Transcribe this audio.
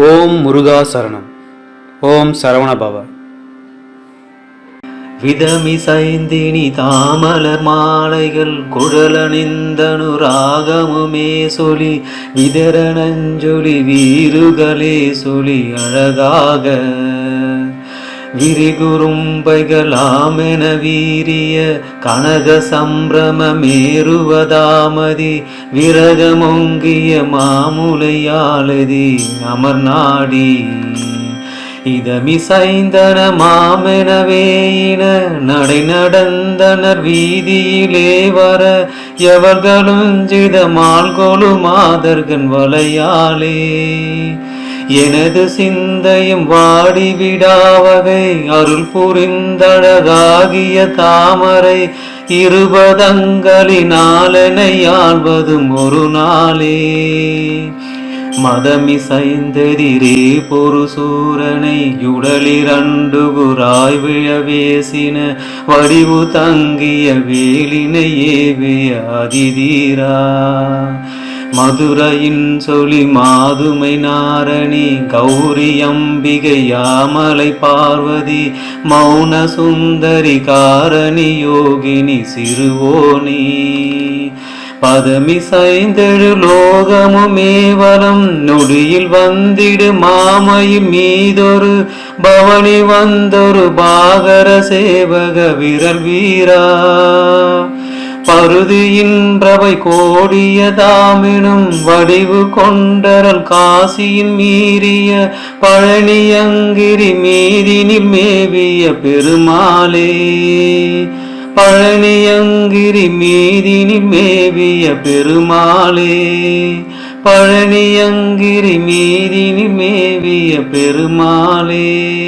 ஓம் முருகா சரணம். ஓம் சரவண பவ விதமிசைந்தினி தாமலர் மாலைகள் குழலணிந்தனு ராகமுமே சொலி விதரணஞ்சொலி வீருகளே சொலி அழகாக. விரிகுறும்பைகளாமென வீரிய கனக சம்பிரமேறுவதாமதி விரகமொங்கிய மாமுலையாளதி அமர்நாடி. இதமிசைந்தன மாமெனவேயின நடை நடந்தனர் வீதியிலே வர எவர்களும் ஜிதமால் கொழு மாதர்கன் வலையாலே. எனது சிந்தையும் வாடிவிடாவகை அருள் புரிந்தழகாகிய தாமரை இருபதங்களினாலனை ஆழ்வதும் ஒரு நாளே. மதமிசைந்தெதிரே பொரு சூரனை யுடலிரண்டு குராய் விழவேசின வடிவு தங்கிய வேலினை ஏவிய அதிதீரா. மதுரையின் சொலி மாதுமை நாரணி கௌரி அம்பிகை யாமலை பார்வதி மௌன சுந்தரி காரணி யோகினி சிறுவோனி. பதமி பதமிசைந்தெழு லோகமுமேவலம் நொடியில் வந்திடு மாமையில் மீதொரு பவனி வந்தொரு பாகர சேவக விரல் வீரா. மருதியின் பிரபை கோடியதாமெனும் வடிவு கொண்டரன் காசியின் மீறிய பழனியங்கிரி மீதினில் மேவிய பெருமாளே. பழனியங்கிரி மீதினில் மேவிய பெருமாளே. பழனியங்கிரி மீதினில் மேவிய பெருமாளே.